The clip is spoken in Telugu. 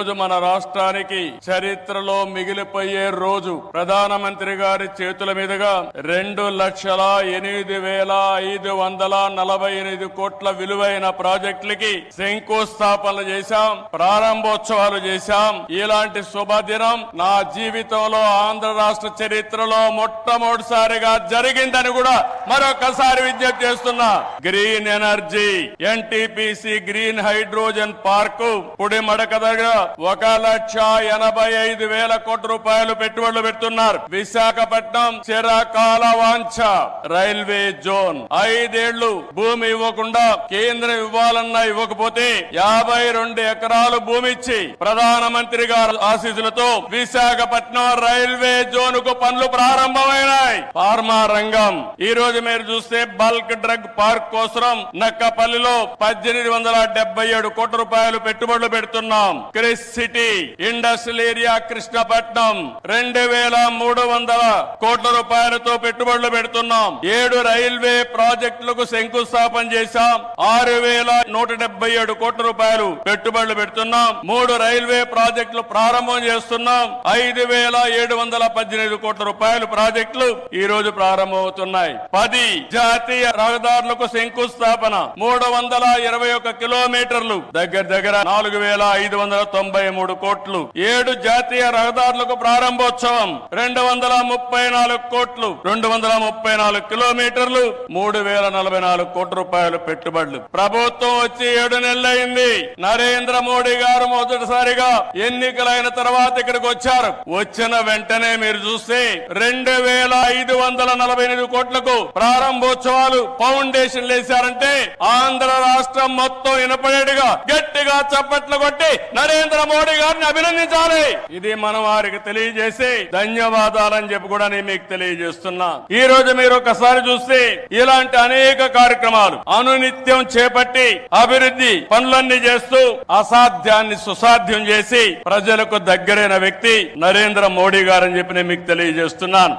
ఈరోజు మన రాష్ట్రానికి చరిత్రలో మిగిలిపోయే రోజు. ప్రధానమంత్రి గారి చేతుల మీదుగా రెండు లక్షల ఎనిమిది వేల ఐదు వందల నలభై ఎనిమిది కోట్ల విలువైన ప్రాజెక్టులకి శంకుస్థాపనలు చేశాం ప్రారంభోత్సవాలు చేశాం. ఇలాంటి శుభదినం నా జీవితంలో ఆంధ్ర రాష్ట్ర చరిత్రలో మొట్టమొదటిసారిగా జరిగిందని కూడా మరొకసారి విజ్ఞప్తి చేస్తున్నా. Green energy NTPC green hydrogen park Pudimadaka దగ్గర ఒక లక్ష ఎనభై ఐదు వేల కోట్ల రూపాయలు పెట్టుబడులు పెడుతున్నారు. విశాఖపట్నం చిరకాల వాంఛ రైల్వే జోన్. ఐదేళ్ళు భూమి ఇవ్వకుండా కేంద్రం ఇవ్వాలన్నా ఇవ్వకపోతే యాభై రెండు ఎకరాలు భూమి ఇచ్చి ప్రధానమంత్రి గారి ఆశీస్సులతో విశాఖపట్నం రైల్వే జోన్కు పనులు ప్రారంభమైనాయి. ఫార్మా రంగం. ఈ రోజు మీరు చూస్తే బల్క్ డ్రగ్ పార్క్ కోసం నక్కపల్లిలో పద్దెనిమిది వందల డెబ్బై ఏడు కోట్ల రూపాయలు పెట్టుబడులు పెడుతున్నాం. Kris city industrial area Krishnapatnam. రెండు వేల మూడు వందల కోట్ల రూపాయలతో పెట్టుబడులు పెడుతున్నాం. ఏడు రైల్వే ప్రాజెక్టులకు శంకుస్థాపన చేశాం. ఆరు వేల నూట డెబ్బై ఏడు కోట్ల రూపాయలు పెట్టుబడులు పెడుతున్నాం. మూడు రైల్వే ప్రాజెక్టులు ప్రారంభం చేస్తున్నాం. ఐదు వేల ఏడు వందల పద్దెనిమిది కోట్ల రూపాయలు ప్రాజెక్టులు ఈ రోజు ప్రారంభమవుతున్నాయి. పది జాతీయ రహదారులకు శంకుస్థాపన మూడు వందల ఇరవై ఒక కిలోమీటర్లు. దగ్గర దగ్గర నాలుగు వేల ఐదు వందల తొంభై మూడు కోట్లు. ఏడు జాతీయ రహదారులకు ప్రారంభోత్సవం. రెండు వందల ముప్పై నాలుగు కోట్లు. రెండు వందల ముప్పై నాలుగు కిలోమీటర్లు. మూడు వేల నలభై నాలుగు కోట్ల రూపాయలు పెట్టుబడులు. ప్రభుత్వం వచ్చి ఏడు నెలలైంది. నరేంద్ర మోడీ గారు మొదటిసారిగా ఎన్నికలైన తర్వాత ఇక్కడికి వచ్చారు. వచ్చిన వెంటనే మీరు చూస్తే రెండు వేల ఐదు వందల నలభై ఎనిమిది కోట్లకు ప్రారంభోత్సవాలు ఫౌండేషన్ వేశారంటే ఆంధ్ర రాష్ట్రం మొత్తం వినపడేట్టుగా గట్టిగా చప్పట్లు కొట్టి నరేంద్ర నరేంద్ర మోడీ గారిని అభినందించాలి. ఇది మనం వారికి తెలియజేసి ధన్యవాదాలని చెప్పి కూడా నేను మీకు తెలియజేస్తున్నా. ఈ రోజు మీరు ఒకసారి చూస్తే ఇలాంటి అనేక కార్యక్రమాలు అనునిత్యం చేపట్టి అభివృద్ధి పనులన్నీ చేస్తూ అసాధ్యాన్ని సుసాధ్యం చేసి ప్రజలకు దగ్గరైన వ్యక్తి నరేంద్ర మోడీ గారని చెప్పి నేను మీకు తెలియజేస్తున్నాను.